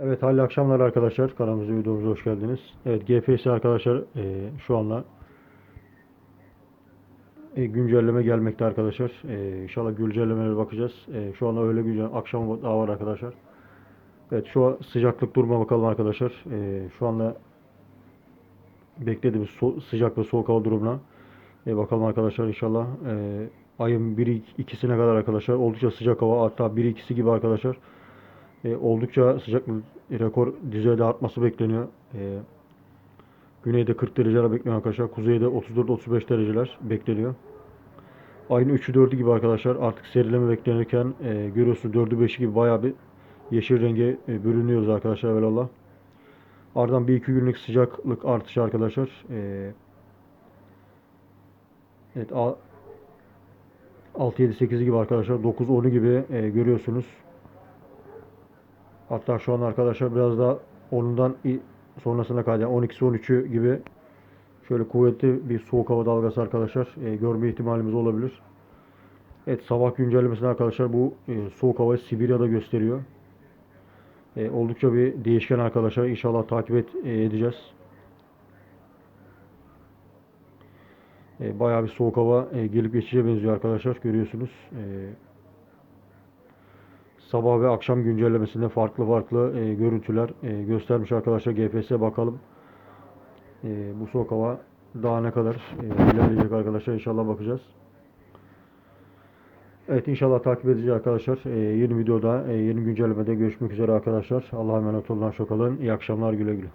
Evet hayırlı akşamlar arkadaşlar. Kanalımıza videomuza hoş geldiniz. Evet GPS arkadaşlar e, şu anda e, güncelleme gelmekte arkadaşlar. E, inşallah güncellemelere bakacağız. E, şu anda öyle güncel akşam daha var arkadaşlar. Evet şu an sıcaklık duruma bakalım arkadaşlar. E, şu anda beklediğimiz so- sıcak ve soğuk hava durumuna e, bakalım arkadaşlar inşallah. E, ayın 1 ikisine kadar arkadaşlar oldukça sıcak hava hatta 1 2'si gibi arkadaşlar. E, oldukça sıcaklık rekor düzeyde artması bekleniyor. E, güneyde 40 dereceler bekleniyor arkadaşlar. Kuzeyde 34-35 dereceler bekleniyor. Ayın 3'ü 4'ü gibi arkadaşlar artık serileme beklenirken e, görüyorsunuz 4'ü 5'i gibi bayağı bir yeşil renge e, bürünüyoruz arkadaşlar velallah. Ardından 1-2 günlük sıcaklık artışı arkadaşlar. E, evet 6-7-8 gibi arkadaşlar 9-10'u gibi e, görüyorsunuz. Hatta şu an arkadaşlar biraz daha onundan sonrasına kadar yani 12'si 13'ü gibi şöyle kuvvetli bir soğuk hava dalgası arkadaşlar e, görme ihtimalimiz olabilir. Evet sabah güncellemesinde arkadaşlar bu e, soğuk havayı Sibirya'da gösteriyor. E, oldukça bir değişken arkadaşlar. İnşallah takip et, e, edeceğiz. E, bayağı bir soğuk hava e, gelip geçiciye benziyor arkadaşlar. Görüyorsunuz. E, sabah ve akşam güncellemesinde farklı farklı e, görüntüler e, göstermiş arkadaşlar. GPS'e bakalım. E, bu soğuk hava daha ne kadar e, ilerleyecek arkadaşlar. İnşallah bakacağız. Evet inşallah takip edeceğiz arkadaşlar. E, yeni videoda, e, yeni güncellemede görüşmek üzere arkadaşlar. Allah'a emanet olun. Hoşça kalın. İyi akşamlar. Güle güle.